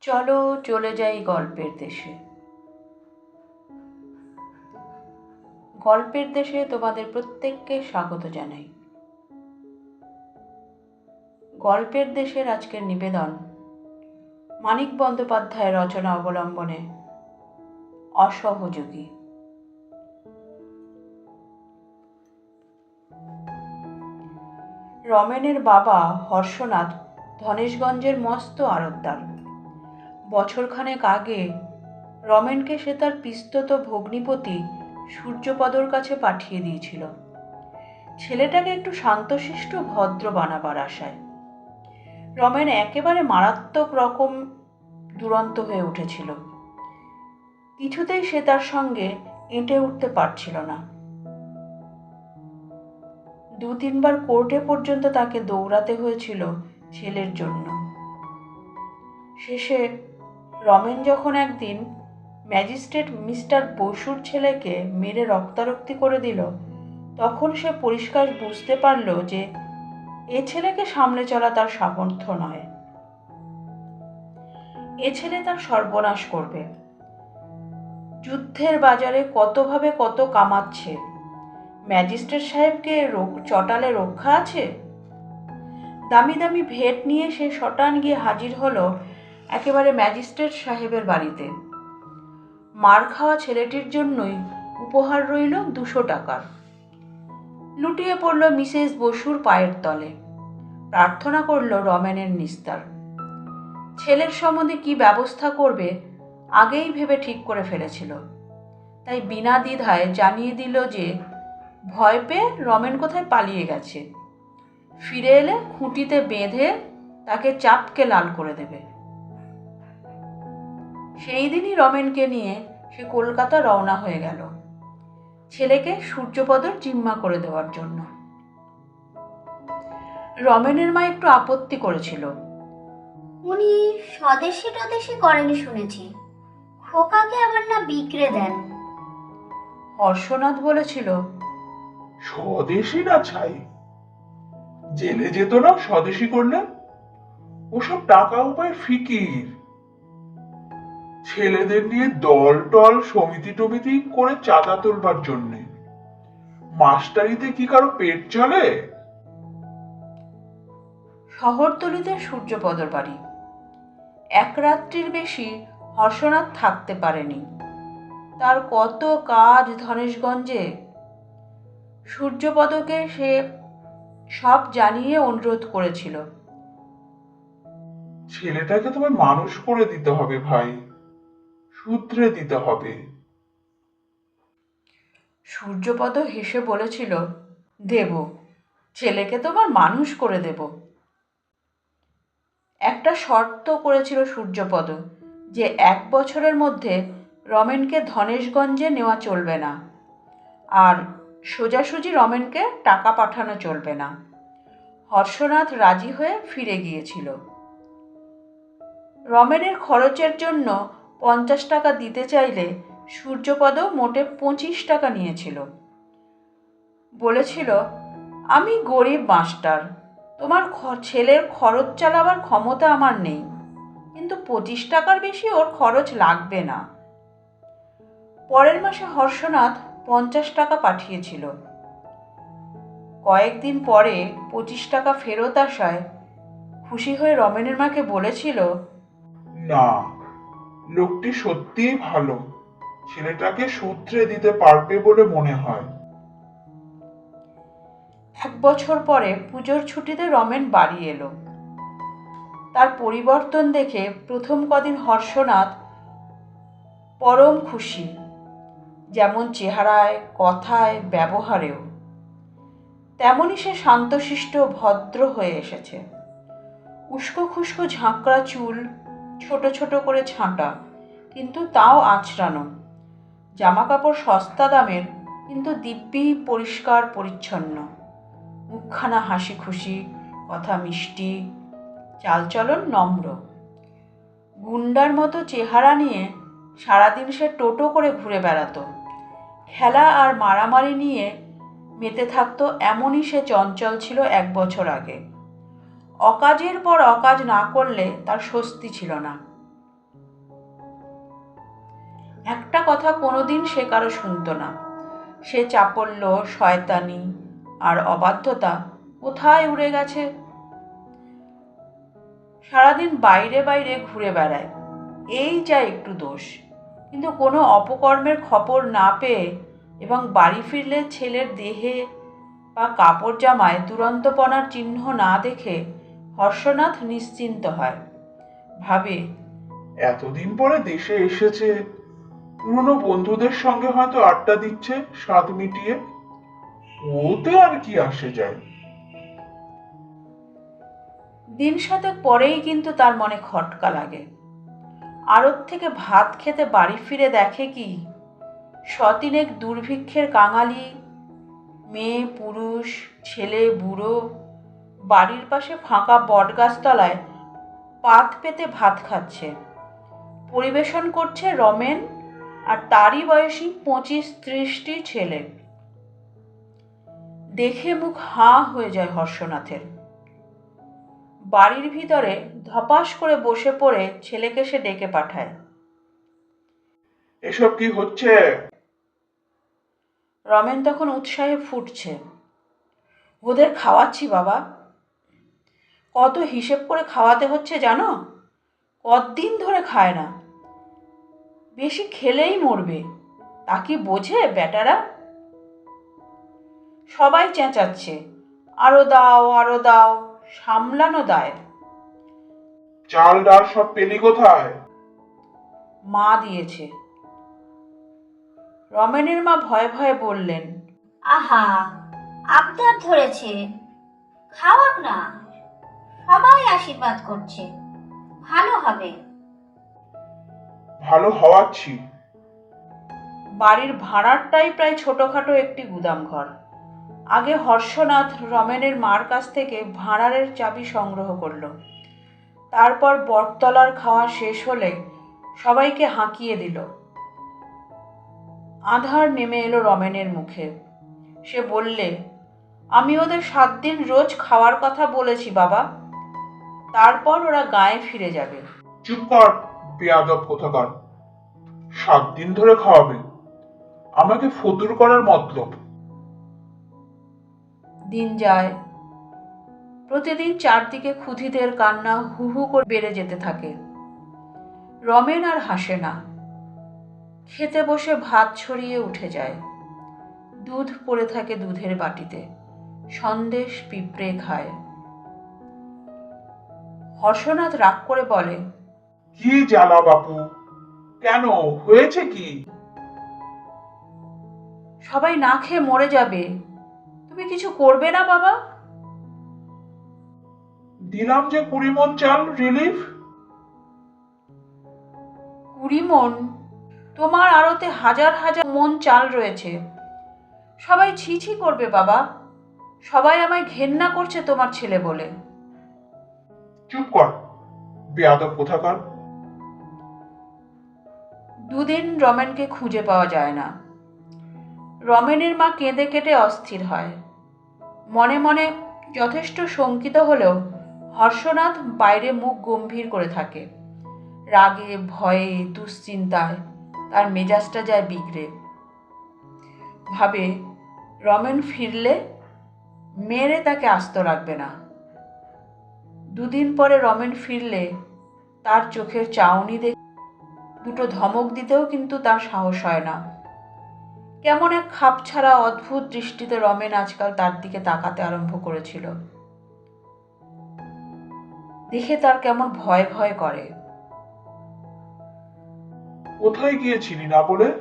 চলো চলে যাই গল্পের দেশে। গল্পের দেশে তোমাদের প্রত্যেককে স্বাগত জানাই। গল্পের দেশের আজকের নিবেদন, মানিক বন্দ্যোপাধ্যায়ের রচনা অবলম্বনে অসহযোগী। রমেনের বাবা হর্ষনাথ ধনেশগঞ্জের মস্ত আড়তদার বছরখানেক আগে রমেনকে সে তার পিস্তত ভগ্নিপতি সূর্যপদর কাছে পাঠিয়ে দিয়েছিল। ছেলেটাকে একটু শান্তশিষ্ট ভদ্র বানাবার আশায়। রমেন একেবারে মারাত্মক রকম দুরন্ত হয়ে উঠেছিল। কিছুতেই সে তার সঙ্গে এঁটে উঠতে পারছিল না। দু তিনবার কোর্টে পর্যন্ত তাকে দৌড়াতে হয়েছিল ছেলের জন্য। শেষে রমেন যখন একদিন ম্যাজিস্ট্রেট মিস্টার বসুর ছেলেকে মেরে রক্তারক্তি করে দিল, তখন সে পরিষ্কার বুঝতে পারল যে এ ছেলেকে সামলে চলা তার সামর্থ্য নয়। এ ছেলে তার সর্বনাশ করবে। যুদ্ধের বাজারে কতভাবে কত কামাচ্ছে? ম্যাজিস্ট্রেট সাহেবকে চটালে রক্ষা আছে? দামি দামি ভেট নিয়ে সে শটান গিয়ে হাজির হলো একেবারে ম্যাজিস্ট্রেট সাহেবের বাড়িতে। মার খাওয়া ছেলেটির জন্যই উপহার রইল দুশো টাকার লুটিয়ে পড়ল মিসেস বসুর পায়ের তলে। প্রার্থনা করল রমেনের নিস্তার। ছেলের সম্বন্ধে কি ব্যবস্থা করবে আগেই ভেবে ঠিক করে ফেলেছিল। তাই বিনা দ্বিধায় জানিয়ে দিল যে ভয় পেয়ে রমেন কোথায় পালিয়ে গেছে। ফিরে এলে খুঁটিতে বেঁধে তাকে চাপকে লাল করে দেবে। সেই দিনই রমেনকে নিয়ে সে কলকাতা রওনা হয়ে গেল। ছেলেকে সূর্যপদর জিম্মা করে দেওয়ার জন্য। রমেনের মা একটু আপত্তি করেছিল। উনি স্বদেশি টদেশি করেন শুনেছি। খোকাকে আবার না বিক্রে দেন? হর্ষনাথ বলেছিল স্বদেশি না ছাই? জেলে যেত না স্বদেশি করলে? ওসব টাকা উপায় ফিকির। ছেলেদের নিয়ে দল টল সমিতি টমিতি করে চাঁদা তুলবার জন্যে। মাস্টারিতে কি কারও পেট চলে? শহরতলিতে সূর্যপদর বাড়ি। এক রাত্রির বেশি হর্ষনাথ থাকতে পারেনি। তার কত কাজ ধনেশগঞ্জে। সূর্যপদকে সে সব জানিয়ে অনুরোধ করেছিল। ছেলেটাকে তোমার মানুষ করে দিতে হবে ভাই। সূত্রে দিতে হবে। সূর্যপদ হেসে বলেছিল, দেব, ছেলেকে তোমার মানুষ করে দেব। একটা শর্ত করেছিল সূর্যপদ, যে এক বছরের মধ্যে রমেনকে ধনেশগঞ্জে নেওয়া চলবে না, আর সোজাসুজি রমেনকে টাকা পাঠানো চলবে না। হর্ষনাথ রাজি হয়ে ফিরে গিয়েছিল। রমেনের খরচের জন্য পঞ্চাশ টাকা দিতে চাইলে সূর্যপদ মোটে পঁচিশ টাকা নিয়েছিল। বলেছিল, আমি গরিব মাস্টার, তোমার ছেলের খরচ চালাবার ক্ষমতা আমার নেই, কিন্তু পঁচিশ টাকার বেশি ওর খরচ লাগবে না। পরের মাসে হর্ষনাথ পঞ্চাশ টাকা পাঠিয়েছিল। কয়েকদিন পরে পঁচিশ টাকা ফেরত আসায় খুশি হয়ে রমেনের মাকে বলেছিল, না লোকটি সত্যিই ভালো। ছেলেটাকে সূত্রে দিতে পারবে বলে মনে হয়। এক বছর পরে পুজোর ছুটিতে রমেন বাড়ি এলো। তার পরিবর্তন দেখে প্রথম কদিন হর্ষনাথ পরম খুশি, যেমন চেহারায়, কথায়, ব্যবহারেও। তেমনই সে শান্তশিষ্ট ভদ্র হয়ে এসেছে। উস্কো খুস্কো ঝাঁকড়া চুল ছোট ছোট করে ছাঁটা, কিন্তু তাও আঁচড়ানো। জামা কাপড় সস্তা দামের, কিন্তু দিব্যি, পরিষ্কার, পরিচ্ছন্ন। মুখখানা হাসি খুশি কথা মিষ্টি, চালচলন নম্র। গুন্ডার মতো চেহারা নিয়ে সারাদিন সে টোটো করে ঘুরে বেড়াতো। খেলা আর মারামারি নিয়ে মেতে থাকতো এমনই সে চঞ্চল ছিল এক বছর আগে। অকাজের পর অকাজ না করলে তার স্বস্তি ছিল না। একটা কথা কোনোদিন সে কারও শুনতো না। সে চাপল্য, শয়তানি আর অবাধ্যতা কোথায় উড়ে গেছে? সারাদিন বাইরে বাইরে ঘুরে বেড়ায়। এই যা একটু দোষ। কিন্তু কোনো অপকর্মের খবর না পেয়ে এবং বাড়ি ফিরলে ছেলের দেহে বা কাপড় জামায় দুরন্তপনার চিহ্ন না দেখে হর্ষনাথ নিশ্চিন্ত হয়। ভাবে এতদিন পরে দেশে এসেছে। পুরনো বন্ধুদের সঙ্গে হয়তো আড্ডা দিচ্ছে স্বাদ মিটিয়ে। ওতে আর কি আসে যায়? দিন সাতেক পরেই কিন্তু তার মনে খটকা লাগে। আড়ত থেকে ভাত খেতে বাড়ি ফিরে দেখে কি? শতিনেক দুর্ভিক্ষের কাঙালি মেয়ে পুরুষ ছেলে বুড়ো। বাড়ির পাশে ফাঁকা বট বটগাছতলায় পাত পেতে ভাত খাচ্ছে। পরিবেশন করছে রমেন আর তারই বয়সী পঁচিশ ত্রিশটি ছেলে। দেখে মুখ হাঁ হয়ে যায় হর্ষনাথের। বাড়ির ভিতরে ধপাস করে বসে পড়ে ছেলেকে সে ডেকে পাঠায়। এসব কি হচ্ছে? রমেন তখন উৎসাহে ফুটছে। ওদের খাওয়াচ্ছি বাবা। কত হিসেব করে খাওয়াতে হচ্ছে জানো? কতদিন ধরে খায় না। বেশি খেলেই মরবে। তা কি বোঝে বেটারা? সবাই চেঁচাচ্ছে। আরও দাও আরও দাও সামলানো দায়। চাল ডাল সব পেলি কোথায়? মা দিয়েছে। রমেনের মা ভয়ে ভয়ে বললেন আহা আবদার ধরেছে। খাওয়াক না। সবাই আশীর্বাদ করছে। ভালো হবে। ভালো হওয়াচ্ছি। বাড়ির ভাড়ারটাই প্রায় ছোটখাটো একটি গুদাম ঘর আগে হর্ষনাথ রমেনের মার কাছ থেকে ভাড়ারের চাবি সংগ্রহ করল। তারপর বটতলার খাওয়া শেষ হলে সবাইকে হাঁকিয়ে দিল। আধার নেমে এলো রমেনের মুখে। সে বললে আমি ওদের সাত দিন রোজ খাওয়ার কথা বলেছি বাবা। তারপর ওরা গায়ে ফিরে যাবে। চুপ কর বেয়াদব কোথাকার। সাত দিন ধরে খাওয়াবে। আমাকে ফতুর করার মতলব। দিন যায়। প্রতিদিন চারদিকে ক্ষুধিতের কান্না হু হু করে বেড়ে যেতে থাকে। রমেন আর হাসে না। খেতে বসে ভাত ছড়িয়ে উঠে যায়। দুধ পড়ে থাকে দুধের বাটিতে। সন্দেশ পিঁপড়ে খায়। হর্ষনাথ রাগ করে বলে কি জ্বালা বাপু? কেন? হয়েছে কি? সবাই না খেয়ে মরে যাবে। তুমি কিছু করবে না বাবা? দিলাম যে কুড়ি মন চাল রিলিফ? কুড়ি মন তোমার আড়তে হাজার হাজার মন চাল রয়েছে। সবাই ছি ছি করবে বাবা। সবাই আমায় ঘেন্না করছে তোমার ছেলে বলে। চুপ কর, বেয়াদব কোথাকার। দুদিন রমেনকে খুঁজে পাওয়া যায় না। রমেনের মা কেঁদে কেটে অস্থির হয়। মনে মনে যথেষ্ট শঙ্কিত হলেও হর্ষনাথ বাইরে মুখ গম্ভীর করে থাকে। রাগে, ভয়ে, দুশ্চিন্তায় তার মেজাজটা যায় বিগড়ে। ভাবে, রমেন ফিরলে মেরে তাকে আস্ত রাখবে না। দুদিন পরে রমেন ফিরলে তার চোখের চাউনি দেখে দুটো ধমক দিতেও কিন্তু তার সাহস হয় না। কেমন এক খাপ ছাড়া অদ্ভুত দৃষ্টিতে রমেন আজকাল তার দিকে তাকাতে আরম্ভ করেছিল। দেখে তার কেমন ভয় ভয় করে। কোথায় গিয়েছিলি না বলে?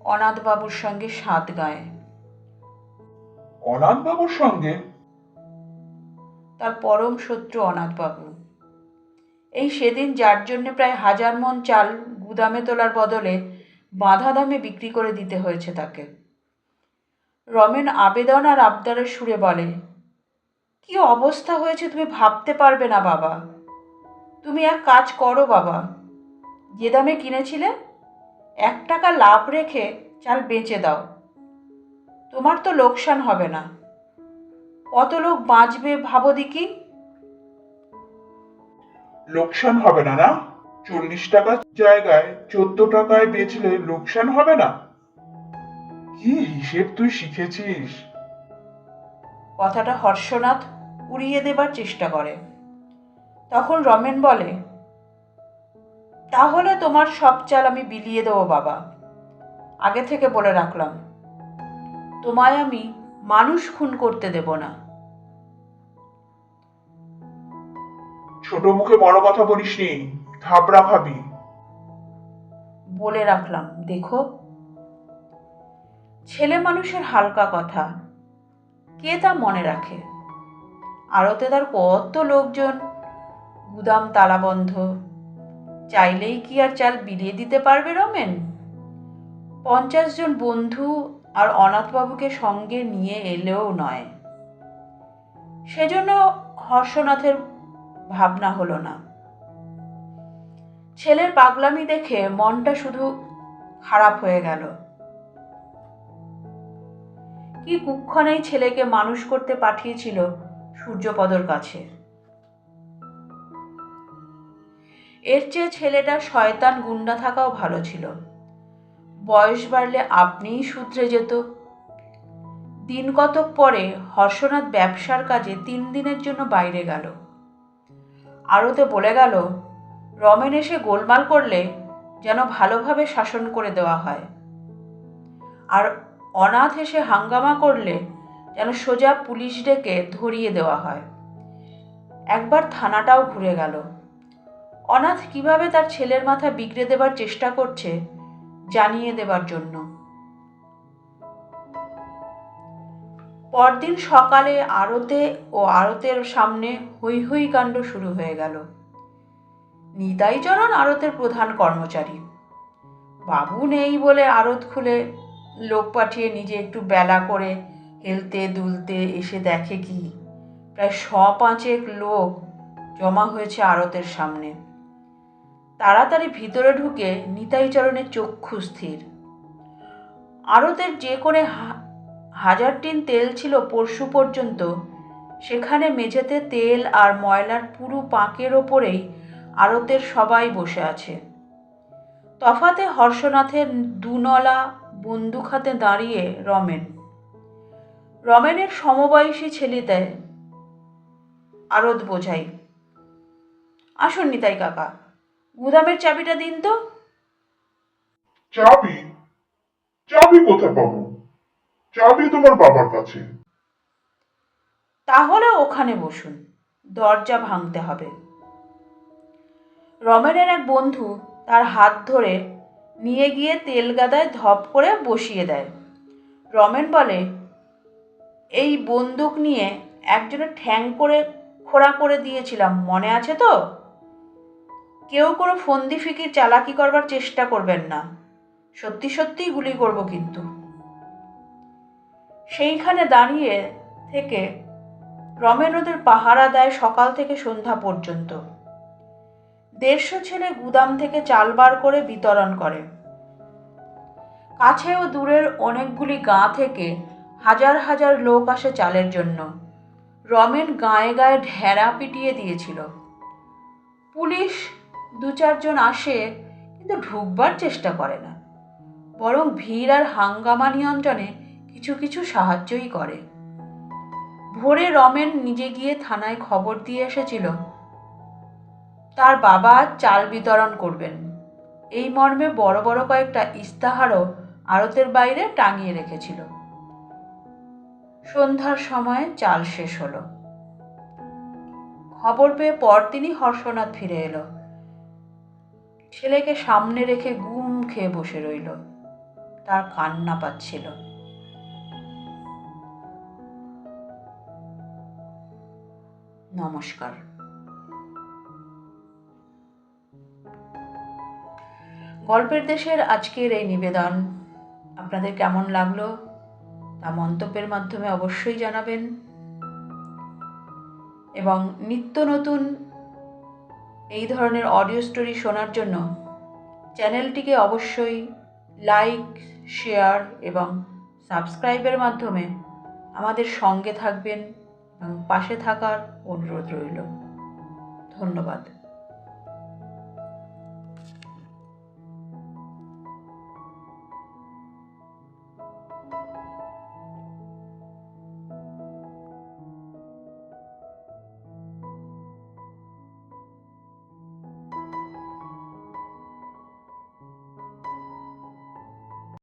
অনাথ বাবুর সঙ্গে সাত গায়ে। অনাথ বাবুর সঙ্গে? তার পরম শত্রু অনাথবাবু। এই সেদিন যার জন্যে প্রায় হাজার মন চাল গুদামে তোলার বদলে বাঁধা দামে বিক্রি করে দিতে হয়েছে তাকে। রমেন আবেদন আর আবদারের সুরে বলে, কি অবস্থা হয়েছে তুমি ভাবতে পারবে না বাবা। তুমি এক কাজ করো বাবা। যে দামে কিনেছিলে, এক টাকা লাভ রেখে চাল বেঁচে দাও। তোমার তো লোকসান হবে না। কত লোক বাঁচবে ভাবো দেখি। লোকসান হবে না না? চল্লিশ টাকার জায়গায় চোদ্দ টাকায় বেচলে লোকসান হবে না? কি হিসেব তুই শিখেছিস? কথাটা হর্ষনাথ উড়িয়ে দেবার চেষ্টা করে। তখন রমেন বলে তাহলে তোমার সব চাল আমি বিলিয়ে দেবো বাবা। আগে থেকে বলে রাখলাম তোমায় আমি মানুষ খুন করতে দেব না। ছোট মুখে বড় কথা বলিসনি থাবড়া খাবি বলে রাখলাম দেখো। ছেলে মানুষের হালকা কথা কে তা মনে রাখে? আড়তে তার কত লোকজন গুদাম তালাবন্ধ চাইলেই কি আর চাল বিলিয়ে দিতে পারবে রমেন? পঞ্চাশ জন বন্ধু আর অনাথবাবুকে সঙ্গে নিয়ে এলেও নয়। সেজন্য হর্ষনাথের ভাবনা হলো না। ছেলের পাগলামি দেখে মনটা শুধু খারাপ হয়ে গেল। কি কুক্ষণেই ছেলেকে মানুষ করতে পাঠিয়েছিল সূর্যপদর কাছে। এর চেয়ে ছেলেটা শয়তান গুন্ডা থাকাও ভালো ছিল। বয়স বাড়লে আপনিই সূত্রে যেত। দিন কতক পরে হর্ষনাথ ব্যবসার কাজে তিন দিনের জন্য বাইরে গেল। আরতে বলে গেল, রমেন এসে গোলমাল করলে যেন ভালোভাবে শাসন করে দেওয়া হয়। আর অনাথ এসে হাঙ্গামা করলে যেন সোজা পুলিশ ডেকে ধরিয়ে দেওয়া হয়। একবার থানাটাও ঘুরে গেল। অনাথ কীভাবে তার ছেলের মাথা বিগড়ে দেবার চেষ্টা করছে জানিয়ে দেবার জন্য। পরদিন সকালে আড়তে ও আড়তের সামনে হৈ হৈ কাণ্ড শুরু হয়ে গেল। নিতাইচরণ আড়তের প্রধান কর্মচারী। বাবু নেই বলে আড়ত খুলে লোক পাঠিয়ে নিজে একটু বেলা করে হেলতে দুলতে এসে দেখে কি? প্রায় শ পাঁচেক লোক জমা হয়েছে আড়তের সামনে। তাড়াতাড়ি ভিতরে ঢুকে নিতাইচরণের চক্ষু স্থির। আড়তের যে করে হাজার টিন তেল ছিল পরশু পর্যন্ত, সেখানে মেঝেতে তেল আর ময়লার পুরো পাঁকের ওপরেই আড়তের সবাই বসে আছে। তফাতে হর্ষনাথের দুনলা বন্দুক হাতে দাঁড়িয়ে রমেন। রমেনের সমবয়সী ছেলেতে আরত বোঝাই, আসুন নিতাই কাকা গুদামের চাবিটা দিন তো। চাবি? চাবি কোথায় পাবো? চাবি তোমার বাবার কাছে। তাহলে ওখানে বসুন দরজা ভাঙতে হবে। রমেনের এক বন্ধু তার হাত ধরে নিয়ে গিয়ে তেল গাদায় ধপ করে বসিয়ে দেয়। রমেন বলে এই বন্দুক নিয়ে একজনের ঠ্যাং করে খোড়া করে দিয়েছিলাম মনে আছে তো? কেউ কোনো ফন্দি ফিকির চালাকি করবার চেষ্টা করবেন না। সত্যি সত্যিই গুলি করব কিন্তু। সেইখানে দাঁড়িয়ে থেকে রমেন ওদের পাহারা দেয় সকাল থেকে সন্ধ্যা পর্যন্ত। দেড়শো ছেলে গুদাম থেকে চাল বার করে বিতরণ করে। কাছে ও দূরের অনেকগুলি গাঁ থেকে হাজার হাজার লোক আসে চালের জন্য। রমেন গায়ে গায়ে ঢেরা পিটিয়ে দিয়েছিল। পুলিশ দু চারজন আসে, কিন্তু ঢুকবার চেষ্টা করে না। বরং ভিড় আর হাঙ্গামা নিয়ন্ত্রণে কিছু কিছু সাহায্যই করে। ভোরে রমেন নিজে গিয়ে থানায় খবর দিয়ে এসেছিল, তার বাবা চাল বিতরণ করবেন। এই মর্মে বড় বড় কয়েকটা ইস্তাহারও আড়তের বাইরে টাঙিয়ে রেখেছিল। সন্ধ্যার সময় চাল শেষ হলো। খবর পেয়ে পরদিনই হর্ষনাথ ফিরে এলো। ছেলেকে সামনে রেখে গুম খেয়ে বসে রইল। তার কান্না পাচ্ছিল। নমস্কার। গল্পের দেশের আজকের এই নিবেদন, আপনাদের কেমন লাগল তা মন্তব্যের মাধ্যমে অবশ্যই জানাবেন। এবং নিত্য নতুন এই ধরনের অডিও স্টোরি শোনার জন্য চ্যানেলটিকে অবশ্যই লাইক শেয়ার এবং সাবস্ক্রাইবের মাধ্যমে আমাদের সঙ্গে থাকবেন এবং পাশে থাকার অনুরোধ রইল। ধন্যবাদ।